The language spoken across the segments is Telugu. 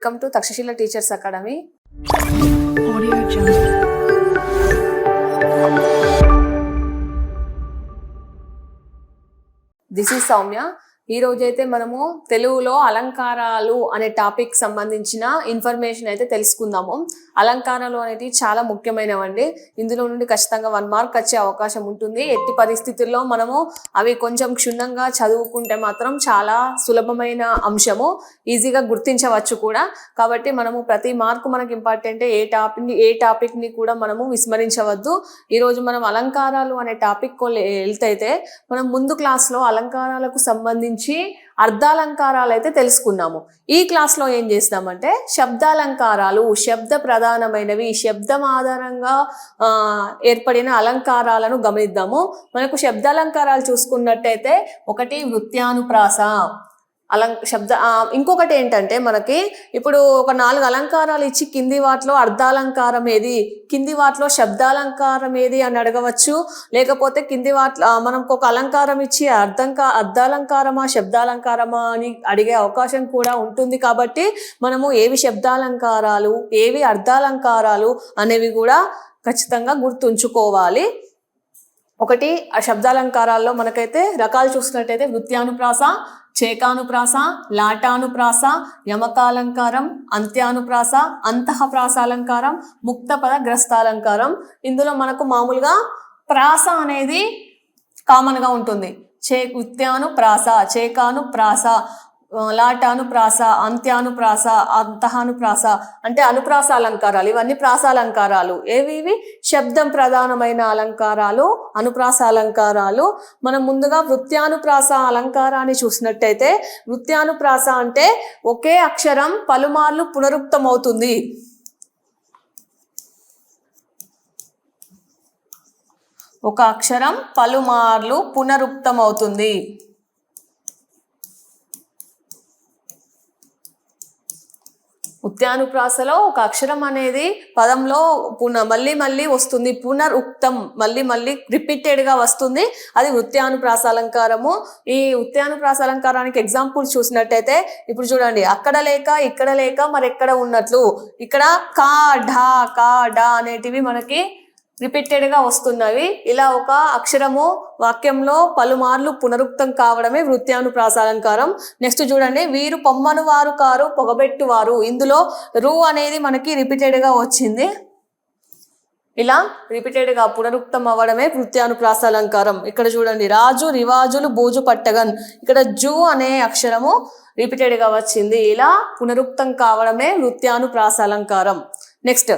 Come to Takshashila Teachers Academy. Audio Jungle. This is Soumya. ఈ రోజైతే మనము తెలుగులో అలంకారాలు అనే టాపిక్ సంబంధించిన ఇన్ఫర్మేషన్ అయితే తెలుసుకుందాము అలంకారాలు అనేవి చాలా ముఖ్యమైనవండి ఇందులో నుండి ఖచ్చితంగా వన్ మార్క్ వచ్చే అవకాశం ఉంటుంది ఎట్టి పరిస్థితుల్లో మనము అవి కొంచెం క్షుణ్ణంగా చదువుకుంటే మాత్రం చాలా సులభమైన అంశము ఈజీగా గుర్తించవచ్చు కూడా కాబట్టి మనము ప్రతి మార్క్ మనకి ఇంపార్టెంట్ ఏ టాపిక్ ఏ టాపిక్ ని కూడా మనము విస్మరించవద్దు ఈరోజు మనం అలంకారాలు అనే టాపిక్ వెళ్తైతే మనం ముందు క్లాస్లో అలంకారాలకు సంబంధించి గురించి అర్ధాలంకారాలు అయితే తెలుసుకున్నాము ఈ క్లాస్లో ఏం చేసినామంటే శబ్దాలంకారాలు శబ్ద ప్రధానమైనవి శబ్దం ఆధారంగా ఏర్పడిన అలంకారాలను గమనిద్దాము మనకు శబ్దాలంకారాలు చూసుకున్నట్టయితే ఒకటి వృత్యానుప్రాస అలం శబ్ద ఇంకొకటి ఏంటంటే మనకి ఇప్పుడు ఒక నాలుగు అలంకారాలు ఇచ్చి కింది వాటిలో అర్ధాలంకారం ఏది కింది వాటిలో శబ్దాలంకారం ఏది అని అడగవచ్చు లేకపోతే కింది వాటిలో మనకు ఒక అలంకారం ఇచ్చి అర్ధం అర్ధాలంకారమా శబ్దాలంకారమా అని అడిగే అవకాశం కూడా ఉంటుంది కాబట్టి మనము ఏవి శబ్దాలంకారాలు ఏవి అర్ధాలంకారాలు అనేవి కూడా ఖచ్చితంగా గుర్తుంచుకోవాలి ఒకటి ఆ శబ్దాలంకారాల్లో మనకైతే రకాలు చూసినట్టయితే వృత్యానుప్రాస చేకానుప్రాస లాటానుప్రాస యమకాలంకారం అంత్యానుప్రాస అంతః ప్రాసాలంకారం పద గ్రస్తాలంకారం ఇందులో మనకు మామూలుగా ప్రాస అనేది కామన్గా ఉంటుంది చే ఉత్యాను ప్రాస చేకాను ప్రాస లాటానుప్రాస అంత్యానుప్రాస అంతహానుప్రాస అంటే అనుప్రాస అలంకారాలు ఇవన్నీ ప్రాస అలంకారాలు ఏవి ఇవి శబ్దం ప్రధానమైన అలంకారాలు అనుప్రాస అలంకారాలు మనం ముందుగా వృత్యానుప్రాస అలంకారాన్ని చూసినట్టయితే వృత్యానుప్రాస అంటే ఒకే అక్షరం పలుమార్లు పునరుక్తమవుతుంది ఒక అక్షరం పలుమార్లు పునరుక్తమవుతుంది ఉత్యానుప్రాసలో ఒక అక్షరం అనేది పదంలో పున మళ్ళీ మళ్ళీ వస్తుంది పునర్ ఉక్తం మళ్ళీ మళ్ళీ రిపీటెడ్గా వస్తుంది అది ఉత్యానుప్రాస అలంకారము ఈ ఉత్యానుప్రాస అలంకారానికి ఎగ్జాంపుల్ చూసినట్టయితే ఇప్పుడు చూడండి అక్కడ లేక ఇక్కడ లేక మరి ఎక్కడ ఉన్నట్లు ఇక్కడ కా ఢా కా డా అనేటివి మనకి రిపీటెడ్గా వస్తున్నవి ఇలా ఒక అక్షరము వాక్యంలో పలుమార్లు పునరుక్తం కావడమే వృత్యాను ప్రాసాలంకారం నెక్స్ట్ చూడండి వీరు పొమ్మను వారు కారు పొగబెట్టువారు ఇందులో రూ అనేది మనకి రిపీటెడ్గా వచ్చింది ఇలా రిపీటెడ్గా పునరుక్తం అవ్వడమే వృత్యాను ప్రాసాలంకారం ఇక్కడ చూడండి రాజు రివాజులు బూజు పట్టగన్ ఇక్కడ జూ అనే అక్షరము రిపీటెడ్గా వచ్చింది ఇలా పునరుక్తం కావడమే వృత్యాను ప్రాసాలంకారం నెక్స్ట్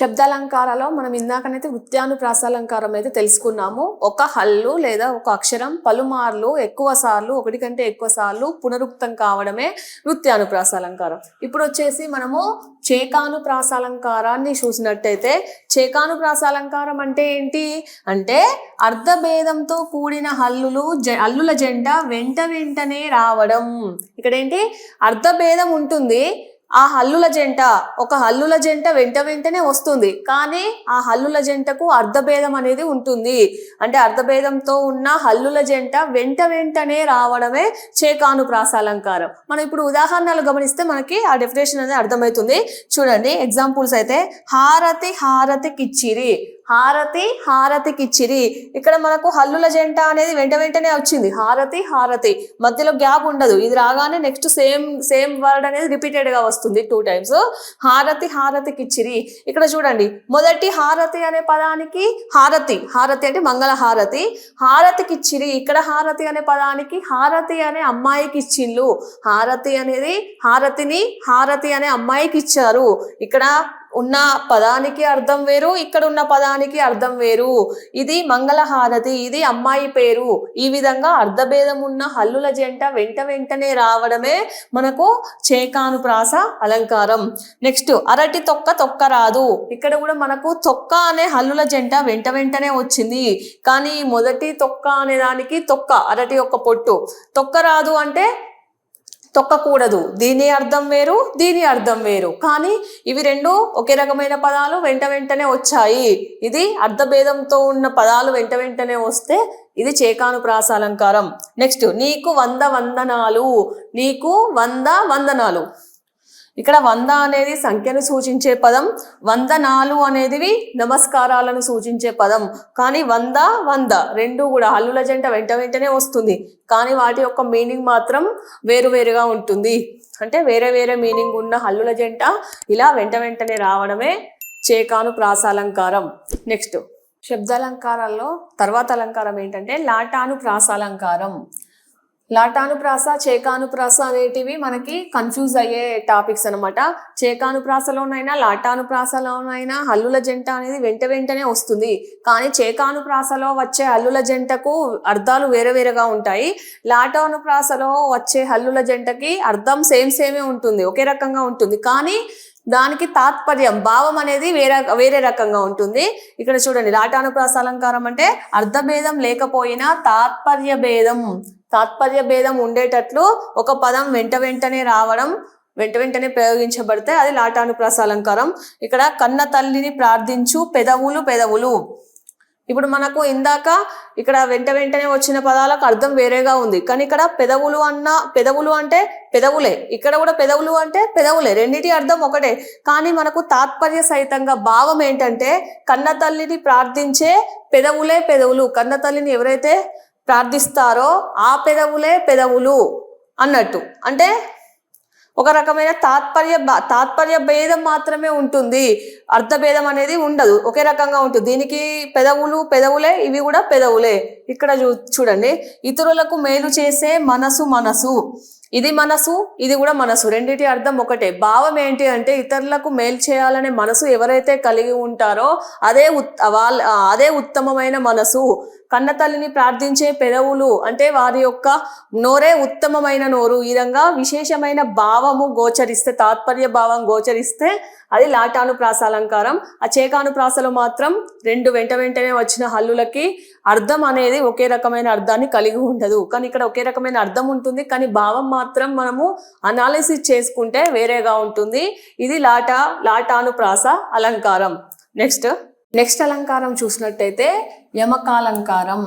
శబ్దాలంకారాలో మనం ఇందాకనైతే వృత్యానుప్రాసాలంకారం అయితే తెలుసుకున్నాము ఒక హల్లు లేదా ఒక అక్షరం పలుమార్లు ఎక్కువ సార్లు ఒకటి కంటే ఎక్కువ సార్లు పునరుక్తం కావడమే వృత్యానుప్రాసాలంకారం ఇప్పుడు వచ్చేసి మనము చేకానుప్రాసాలంకారాన్ని చూసినట్టయితే చేకానుప్రాసాలంకారం అంటే ఏంటి అంటే అర్ధభేదంతో కూడిన హల్లులు జ అల్లుల జంట వెంట వెంటనే రావడం ఇక్కడ ఏంటి అర్ధభేదం ఉంటుంది ఆ హల్లుల జంట ఒక హల్లుల జంట వెంట వెంటనే వస్తుంది కానీ ఆ హల్లుల జంటకు అర్ధభేదం అనేది ఉంటుంది అంటే అర్ధభేదంతో ఉన్న హల్లుల జంట వెంట వెంటనే రావడమే చేకాను ప్రాసాలంకారం మనం ఇప్పుడు ఉదాహరణలు గమనిస్తే మనకి ఆ డెఫినేషన్ అనేది అర్థమవుతుంది చూడండి ఎగ్జాంపుల్స్ అయితే హారతి హారతి కిచ్చిరి హారతి హారతికిచ్చిరి ఇక్కడ మనకు హల్లుల జంట అనేది వెంట వెంటనే వచ్చింది హారతి హారతి మధ్యలో గ్యాప్ ఉండదు ఇది రాగానే నెక్స్ట్ సేమ్ సేమ్ వర్డ్ అనేది రిపీటెడ్ గా వస్తుంది టూ టైమ్స్ హారతి హారతికిచ్చిరి ఇక్కడ చూడండి మొదటి హారతి అనే పదానికి హారతి హారతి అంటే మంగళ హారతి హారతికిచ్చిరి ఇక్కడ హారతి అనే పదానికి హారతి అనే అమ్మాయికి ఇచ్చిండ్లు హారతి అనేది హారతిని హారతి అనే అమ్మాయికి ఇచ్చారు ఇక్కడ ఉన్న పదానికి అర్థం వేరు ఇక్కడ ఉన్న పదానికి అర్థం వేరు ఇది మంగళహారతి ఇది అమ్మాయి పేరు ఈ విధంగా అర్ధభేదం ఉన్న హల్లుల జంట వెంట వెంటనే రావడమే మనకు చేకానుప్రాస అలంకారం నెక్స్ట్ అరటి తొక్క తొక్క రాదు ఇక్కడ కూడా మనకు తొక్క అనే హల్లుల జంట వెంట వెంటనే వచ్చింది కానీ మొదటి తొక్క అనే దానికి తొక్క అరటి యొక్క పొట్టు తొక్క రాదు అంటే తొక్కకూడదు దీని అర్థం వేరు దీని అర్థం వేరు కానీ ఇవి రెండు ఒకే రకమైన పదాలు వెంట వెంటనే వచ్చాయి ఇది అర్ధభేదంతో ఉన్న పదాలు వెంట వెంటనే వస్తే ఇది చేకాను ప్రాసాలంకారం నెక్స్ట్ నీకు వంద వందనాలు నీకు వంద వందనాలు ఇక్కడ వంద అనేది సంఖ్యను సూచించే పదం వంద నాలుగు అనేది నమస్కారాలను సూచించే పదం కానీ వంద వంద రెండు కూడా హల్లుల జంట వెంట వెంటనే వస్తుంది కానీ వాటి యొక్క మీనింగ్ మాత్రం వేరువేరుగా ఉంటుంది అంటే వేరే వేరే మీనింగ్ ఉన్న హల్లుల జంట ఇలా వెంట వెంటనే రావడమే చేకాను ప్రాసాలంకారం నెక్స్ట్ శబ్దాలంకారాల్లో తర్వాత అలంకారం ఏంటంటే లాటాను ప్రాసాలంకారం లాటానుప్రాస చేకానుప్రాస అనేటివి మనకి కన్ఫ్యూజ్ అయ్యే టాపిక్స్ అనమాట చేకానుప్రాసలోనైనా లాటానుప్రాసలోనైనా హల్లుల జంట అనేది వెంట వెంటనే వస్తుంది కానీ చేకానుప్రాసలో వచ్చే హల్లుల జంటకు అర్థాలు వేరే వేరేగా ఉంటాయి లాటానుప్రాసలో వచ్చే హల్లుల జంటకి అర్థం సేమ్ సేమే ఉంటుంది ఒకే రకంగా ఉంటుంది కానీ దానికి తాత్పర్యం భావం అనేది వేరే వేరే రకంగా ఉంటుంది ఇక్కడ చూడండి లాటానుప్రాస అలంకారం అంటే అర్థభేదం లేకపోయినా తాత్పర్య భేదం తాత్పర్య భేదం ఉండేటట్లు ఒక పదం వెంట వెంటనే రావడం వెంట వెంటనే ప్రయోగించబడితే అది అలంకారం ఇక్కడ కన్న తల్లిని ప్రార్థించు పెదవులు పెదవులు ఇప్పుడు మనకు ఇందాక ఇక్కడ వెంట వెంటనే వచ్చిన పదాలకు అర్థం వేరేగా ఉంది కానీ ఇక్కడ పెదవులు అన్న పెదవులు అంటే పెదవులే ఇక్కడ కూడా పెదవులు అంటే పెదవులే రెండింటి అర్థం ఒకటే కానీ మనకు తాత్పర్య సహితంగా భావం ఏంటంటే కన్న తల్లిని ప్రార్థించే పెదవులే పెదవులు కన్న తల్లిని ఎవరైతే ప్రార్థిస్తారో ఆ పెదవులే పెదవులు అన్నట్టు అంటే ఒక రకమైన తాత్పర్య తాత్పర్య భేదం మాత్రమే ఉంటుంది అర్థభేదం అనేది ఉండదు ఒకే రకంగా ఉంటుంది దీనికి పెదవులు పెదవులే ఇవి కూడా పెదవులే ఇక్కడ చూ చూడండి ఇతరులకు మేలు చేసే మనసు మనసు ఇది మనసు ఇది కూడా మనసు రెండింటి అర్థం ఒకటే భావం ఏంటి అంటే ఇతరులకు మేలు చేయాలనే మనసు ఎవరైతే కలిగి ఉంటారో అదే వాళ్ళ అదే ఉత్తమమైన మనసు కన్నతల్లిని ప్రార్థించే పెదవులు అంటే వారి యొక్క నోరే ఉత్తమమైన నోరు ఈ విధంగా విశేషమైన భావము గోచరిస్తే తాత్పర్య భావం గోచరిస్తే అది లాటానుప్రాస అలంకారం ఆ చేకానుప్రాసలో మాత్రం రెండు వెంట వెంటనే వచ్చిన హల్లులకి అర్థం అనేది ఒకే రకమైన అర్థాన్ని కలిగి ఉండదు కానీ ఇక్కడ ఒకే రకమైన అర్థం ఉంటుంది కానీ భావం మాత్రం మనము అనాలిసిస్ చేసుకుంటే వేరేగా ఉంటుంది ఇది లాటా లాటానుప్రాస అలంకారం నెక్స్ట్ నెక్స్ట్ అలంకారం చూసినట్టయితే యమకాలంకారం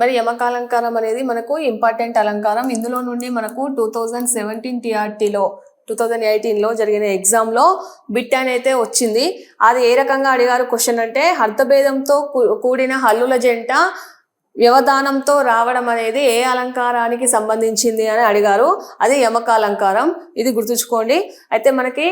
మరి యమకాలంకారం అనేది మనకు ఇంపార్టెంట్ అలంకారం ఇందులో నుండి మనకు టూ థౌజండ్ సెవెంటీన్ టిఆర్టీలో టూ థౌజండ్ ఎయిటీన్లో జరిగిన ఎగ్జామ్లో బిట్ అని అయితే వచ్చింది అది ఏ రకంగా అడిగారు క్వశ్చన్ అంటే అర్థభేదంతో కూడిన హల్లుల జంట వ్యవధానంతో రావడం అనేది ఏ అలంకారానికి సంబంధించింది అని అడిగారు అది యమక అలంకారం ఇది గుర్తుంచుకోండి అయితే మనకి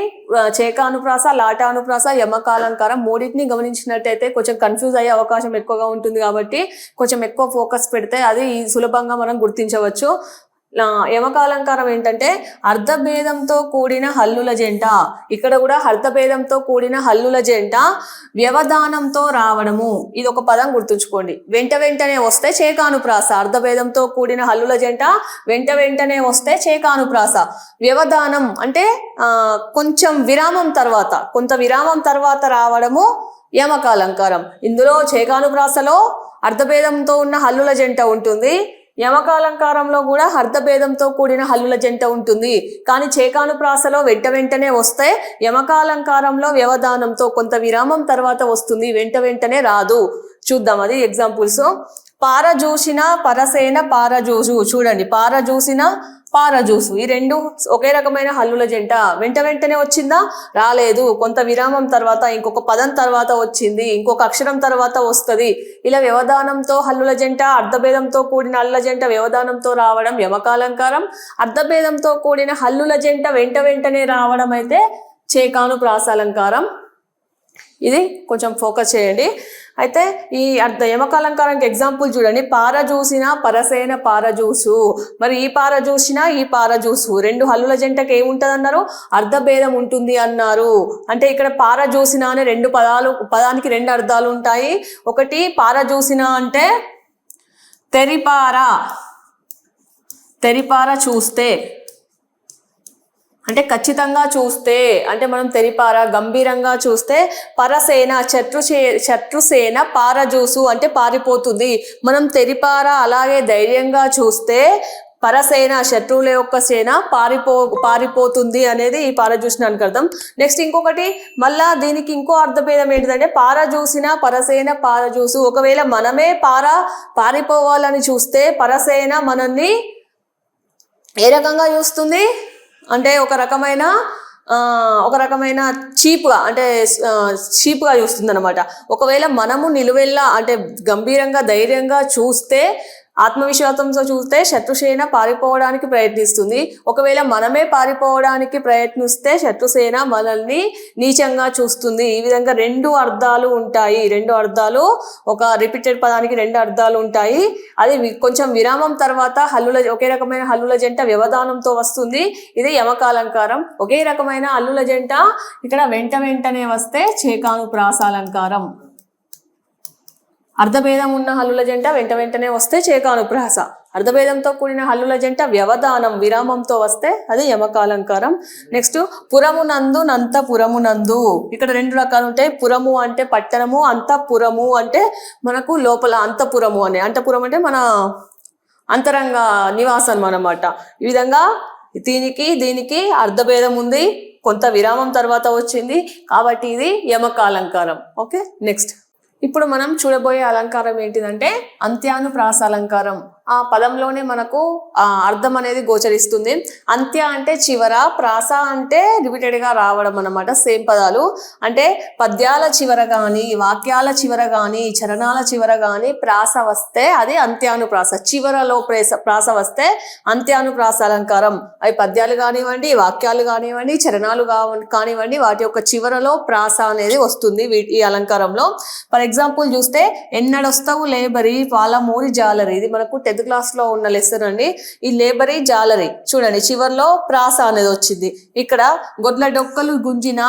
చేక అనుప్రాస లాట అనుప్రాస యమక అలంకారం మూడింటిని గమనించినట్టయితే కొంచెం కన్ఫ్యూజ్ అయ్యే అవకాశం ఎక్కువగా ఉంటుంది కాబట్టి కొంచెం ఎక్కువ ఫోకస్ పెడితే అది సులభంగా మనం గుర్తించవచ్చు యమకాలంకారం ఏంటంటే అర్ధభేదంతో కూడిన హల్లుల జంట ఇక్కడ కూడా అర్ధభేదంతో కూడిన హల్లుల జంట వ్యవధానంతో రావడము ఇది ఒక పదం గుర్తుంచుకోండి వెంట వెంటనే వస్తే చేకానుప్రాస అర్ధభేదంతో కూడిన హల్లుల జంట వెంట వెంటనే వస్తే చేకానుప్రాస వ్యవధానం అంటే కొంచెం విరామం తర్వాత కొంత విరామం తర్వాత రావడము యమకాలంకారం ఇందులో చేకానుప్రాసలో అర్ధభేదంతో ఉన్న హల్లుల జంట ఉంటుంది యమకాలంకారంలో కూడా హర్దభేదంతో కూడిన హల్లుల జంట ఉంటుంది కానీ చేకాను ప్రాసలో వెంట వెంటనే వస్తే యమకాలంకారంలో వ్యవధానంతో కొంత విరామం తర్వాత వస్తుంది వెంట వెంటనే రాదు చూద్దాం అది ఎగ్జాంపుల్స్ పారజూసిన పరసేన పారజూజు చూడండి పారజూసిన పార జ్యూస్ ఈ రెండు ఒకే రకమైన హల్లుల జంట వెంట వెంటనే వచ్చిందా రాలేదు కొంత విరామం తర్వాత ఇంకొక పదం తర్వాత వచ్చింది ఇంకొక అక్షరం తర్వాత వస్తుంది ఇలా వ్యవధానంతో హల్లుల జంట అర్ధభేదంతో కూడిన హల్లుల జంట వ్యవధానంతో రావడం యమకాలంకారం అర్ధభేదంతో కూడిన హల్లుల జంట వెంట వెంటనే రావడం అయితే చేకాను ప్రాసాలంకారం ఇది కొంచెం ఫోకస్ చేయండి అయితే ఈ అర్థ యమకాలంకారానికి ఎగ్జాంపుల్ చూడండి పార చూసిన పరసేన పార జూసు మరి ఈ పార చూసినా ఈ పార జూసు రెండు హల్లుల జంటకు ఏముంటుంది అన్నారు అర్థభేదం ఉంటుంది అన్నారు అంటే ఇక్కడ పార చూసినా అనే రెండు పదాలు పదానికి రెండు అర్థాలు ఉంటాయి ఒకటి పార చూసినా అంటే తెరిపార తెరిపార చూస్తే అంటే ఖచ్చితంగా చూస్తే అంటే మనం తెరిపార గంభీరంగా చూస్తే పరసేన శత్రు శత్రుసేన పారజూసు అంటే పారిపోతుంది మనం తెరిపార అలాగే ధైర్యంగా చూస్తే పరసేన శత్రువుల యొక్క సేన పారిపో పారిపోతుంది అనేది ఈ పారజూసినానికి అర్థం నెక్స్ట్ ఇంకొకటి మళ్ళా దీనికి ఇంకో అర్థభేదం ఏంటిదంటే చూసిన పరసేన పారజూసు ఒకవేళ మనమే పార పారిపోవాలని చూస్తే పరసేన మనల్ని ఏ రకంగా చూస్తుంది అంటే ఒక రకమైన ఒక రకమైన చీప్గా అంటే చీప్గా చూస్తుంది అనమాట ఒకవేళ మనము నిలువెల్లా అంటే గంభీరంగా ధైర్యంగా చూస్తే ఆత్మవిశ్వాసంతో చూస్తే శత్రుసేన పారిపోవడానికి ప్రయత్నిస్తుంది ఒకవేళ మనమే పారిపోవడానికి ప్రయత్నిస్తే శత్రుసేన మనల్ని నీచంగా చూస్తుంది ఈ విధంగా రెండు అర్థాలు ఉంటాయి రెండు అర్థాలు ఒక రిపీటెడ్ పదానికి రెండు అర్థాలు ఉంటాయి అది కొంచెం విరామం తర్వాత హల్లుల ఒకే రకమైన హల్లుల జంట వ్యవధానంతో వస్తుంది ఇది యమకాలంకారం ఒకే రకమైన అల్లుల జంట ఇక్కడ వెంట వెంటనే వస్తే చేకాను ప్రాసాలంకారం అర్ధభేదం ఉన్న హల్లుల జంట వెంట వెంటనే వస్తే చేకానుప్రాస అర్ధభేదంతో కూడిన హల్లుల జంట వ్యవధానం విరామంతో వస్తే అది యమకాలంకారం నెక్స్ట్ పురమునందు నంత పురమునందు ఇక్కడ రెండు రకాలు ఉంటాయి పురము అంటే పట్టణము అంతఃపురము అంటే మనకు లోపల అంతఃపురము అనే అంతఃపురం అంటే మన అంతరంగ నివాసం అన్నమాట ఈ విధంగా దీనికి దీనికి అర్ధభేదం ఉంది కొంత విరామం తర్వాత వచ్చింది కాబట్టి ఇది యమకాలంకారం ఓకే నెక్స్ట్ ఇప్పుడు మనం చూడబోయే అలంకారం ఏంటిదంటే అంత్యానుప్రాస అలంకారం ఆ పదంలోనే మనకు అర్థం అనేది గోచరిస్తుంది అంత్య అంటే చివర ప్రాస అంటే రిపీటెడ్గా రావడం అనమాట సేమ్ పదాలు అంటే పద్యాల చివర కానీ వాక్యాల చివర కానీ చరణాల చివర కానీ ప్రాస వస్తే అది అంత్యానుప్రాస చివరలో ప్రేస ప్రాస వస్తే అంత్యానుప్రాస అలంకారం అవి పద్యాలు కానివ్వండి వాక్యాలు కానివ్వండి చరణాలు కానివ్వండి వాటి యొక్క చివరలో ప్రాస అనేది వస్తుంది వీటి ఈ అలంకారంలో ఫర్ ఎగ్జాంపుల్ చూస్తే ఎన్నడొస్తావు లేబరి పాలమూరి జాలరి ఇది మనకు టెన్త్ క్లాస్లో ఉన్న లెసన్ అండి ఈ లేబరీ జాలరీ చూడండి చివరిలో ప్రాస అనేది వచ్చింది ఇక్కడ గొడ్ల డొక్కలు గుంజిన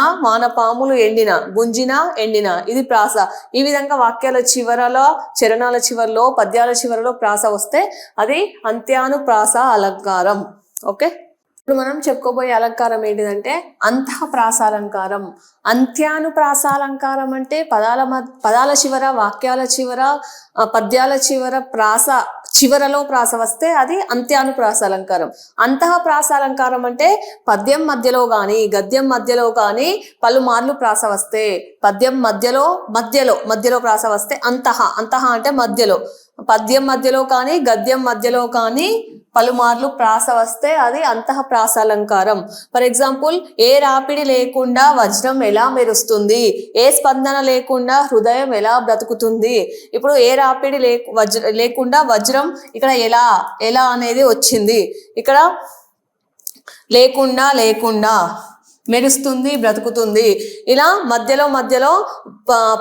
పాములు ఎండిన గుంజిన ఎండిన ఇది ప్రాస ఈ విధంగా వాక్యాల చివరలో చరణాల చివరిలో పద్యాల చివరలో ప్రాస వస్తే అది అంత్యాను ప్రాస అలంకారం ఓకే ఇప్పుడు మనం చెప్పుకోబోయే అలంకారం ఏంటిదంటే అంత ప్రాసాలంకారం అంత్యాను ప్రాసాలంకారం అంటే పదాల పదాల చివర వాక్యాల చివర పద్యాల చివర ప్రాస చివరలో ప్రాస వస్తే అది అంత్యాను అలంకారం అంతః ప్రాస అలంకారం అంటే పద్యం మధ్యలో కానీ గద్యం మధ్యలో కానీ పలుమార్లు ప్రాస వస్తే పద్యం మధ్యలో మధ్యలో మధ్యలో ప్రాస వస్తే అంతః అంతః అంటే మధ్యలో పద్యం మధ్యలో కానీ గద్యం మధ్యలో కానీ పలుమార్లు ప్రాస వస్తే అది అంతః ప్రాసాలంకారం ఫర్ ఎగ్జాంపుల్ ఏ రాపిడి లేకుండా వజ్రం ఎలా మెరుస్తుంది ఏ స్పందన లేకుండా హృదయం ఎలా బ్రతుకుతుంది ఇప్పుడు ఏ రాపిడి లే వజ్ర లేకుండా వజ్రం ఇక్కడ ఎలా ఎలా అనేది వచ్చింది ఇక్కడ లేకుండా లేకుండా మెరుస్తుంది బ్రతుకుతుంది ఇలా మధ్యలో మధ్యలో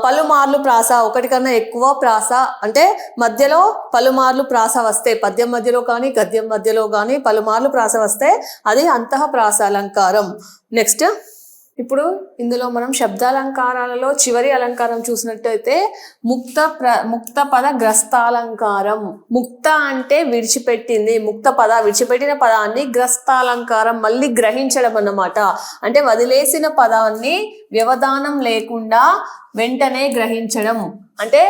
పలుమార్లు ప్రాస ఒకటి కన్నా ఎక్కువ ప్రాస అంటే మధ్యలో పలుమార్లు ప్రాస వస్తే పద్యం మధ్యలో కానీ గద్యం మధ్యలో కానీ పలుమార్లు ప్రాస వస్తే అది అంతః ప్రాస అలంకారం నెక్స్ట్ ఇప్పుడు ఇందులో మనం శబ్దాలంకారాలలో చివరి అలంకారం చూసినట్టయితే ముక్త ప్ర ముక్త పద గ్రస్తాలంకారం ముక్త అంటే విడిచిపెట్టింది ముక్త పద విడిచిపెట్టిన పదాన్ని గ్రస్తాలంకారం మళ్ళీ గ్రహించడం అన్నమాట అంటే వదిలేసిన పదాన్ని వ్యవధానం లేకుండా వెంటనే గ్రహించడం అంటే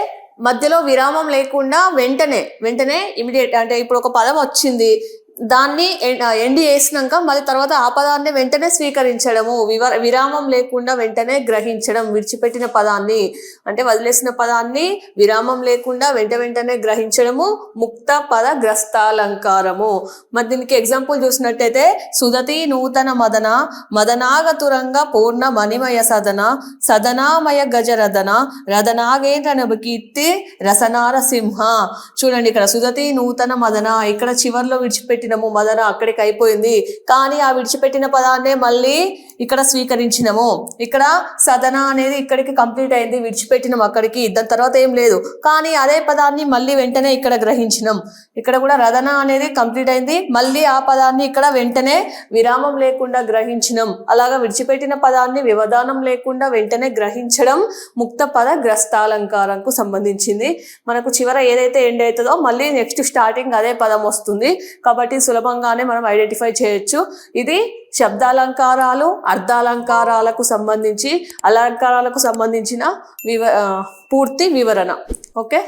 మధ్యలో విరామం లేకుండా వెంటనే వెంటనే ఇమిడియట్ అంటే ఇప్పుడు ఒక పదం వచ్చింది దాన్ని ఎండి వేసినాక మళ్ళీ తర్వాత ఆపదాన్ని వెంటనే స్వీకరించడము విరామం లేకుండా వెంటనే గ్రహించడం విడిచిపెట్టిన పదాన్ని అంటే వదిలేసిన పదాన్ని విరామం లేకుండా వెంట వెంటనే గ్రహించడము ముక్త పద గ్రస్తాలంకారము మరి దీనికి ఎగ్జాంపుల్ చూసినట్టయితే సుదతి నూతన మదన మదనాగతురంగ పూర్ణ మణిమయ సదన సదనామయ గజరదన రదనాగేంద్ర నభకీర్తి రసనార సింహ చూడండి ఇక్కడ సుదతి నూతన మదన ఇక్కడ చివరిలో విడిచిపెట్టి విడిచిపెట్టినము మదన అక్కడికి అయిపోయింది కానీ ఆ విడిచిపెట్టిన పదాన్నే మళ్ళీ ఇక్కడ స్వీకరించినము ఇక్కడ సదన అనేది ఇక్కడికి కంప్లీట్ అయింది విడిచిపెట్టినం అక్కడికి దాని తర్వాత ఏం లేదు కానీ అదే పదాన్ని మళ్ళీ వెంటనే ఇక్కడ గ్రహించినం ఇక్కడ కూడా రదన అనేది కంప్లీట్ అయింది మళ్ళీ ఆ పదాన్ని ఇక్కడ వెంటనే విరామం లేకుండా గ్రహించినం అలాగా విడిచిపెట్టిన పదాన్ని వ్యవధానం లేకుండా వెంటనే గ్రహించడం ముక్త పద గ్రస్తాలంకారంకు సంబంధించింది మనకు చివర ఏదైతే ఎండ్ అవుతుందో మళ్ళీ నెక్స్ట్ స్టార్టింగ్ అదే పదం వస్తుంది కాబట్టి కాబట్టి సులభంగానే మనం ఐడెంటిఫై చేయొచ్చు ఇది శబ్దాలంకారాలు అర్థాలంకారాలకు సంబంధించి అలంకారాలకు సంబంధించిన వివ పూర్తి వివరణ ఓకే